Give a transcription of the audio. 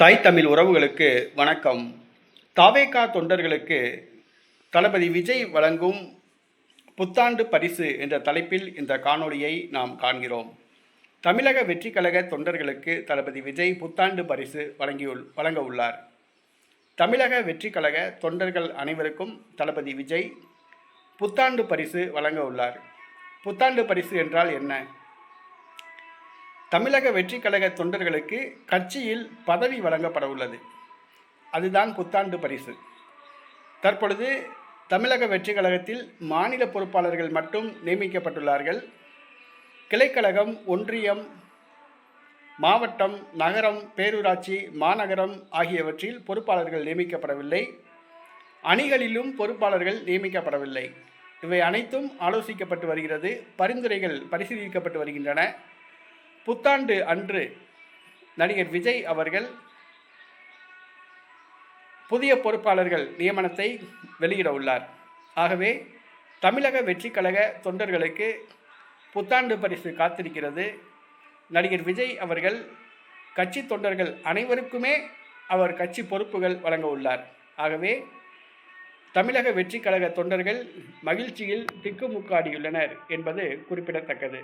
தாய் தமிழ் உறவுகளுக்கு வணக்கம். தாவேகா தொண்டர்களுக்கு தளபதி விஜய் வழங்கும் புத்தாண்டு பரிசு என்ற தலைப்பில் இந்த காணொளியை நாம் காண்கிறோம். தமிழக வெற்றி கழக தொண்டர்களுக்கு தளபதி விஜய் புத்தாண்டு பரிசு வழங்கியுள் வழங்க உள்ளார். தமிழக வெற்றி கழக தொண்டர்கள் அனைவருக்கும் தளபதி விஜய் புத்தாண்டு பரிசு வழங்க உள்ளார். புத்தாண்டு பரிசு என்றால் என்ன? தமிழக வெற்றி கழக தொண்டர்களுக்கு கட்சியில் பதவி வழங்கப்பட உள்ளது. அதுதான் புத்தாண்டு பரிசு. தற்பொழுது தமிழக வெற்றி கழகத்தில் மாநில பொறுப்பாளர்கள் மட்டும் நியமிக்கப்பட்டுள்ளார்கள். கிளைக்கழகம் ஒன்றியம் மாவட்டம் நகரம் பேரூராட்சி மாநகரம் ஆகியவற்றில் பொறுப்பாளர்கள் நியமிக்கப்படவில்லை. அணிகளிலும் பொறுப்பாளர்கள் நியமிக்கப்படவில்லை. இவை அனைத்தும் ஆலோசிக்கப்பட்டு வருகிறது பரிந்துரைகள் பரிசீலிக்கப்பட்டு வருகின்றன. புத்தாண்டு அன்று நடிகர் விஜய் அவர்கள் புதிய பொறுப்பாளர்கள் நியமனத்தை வெளியிட உள்ளார். ஆகவே தமிழக வெற்றி கழக தொண்டர்களுக்கு புத்தாண்டு பரிசு காத்திருக்கிறது. நடிகர் விஜய் அவர்கள் கட்சி தொண்டர்கள் அனைவருக்குமே அவர் கட்சி பொறுப்புகள் வழங்க உள்ளார். ஆகவே தமிழக வெற்றி கழக தொண்டர்கள் மகிழ்ச்சியில் திக்குமுக்காடியுள்ளனர் என்பது குறிப்பிடத்தக்கது.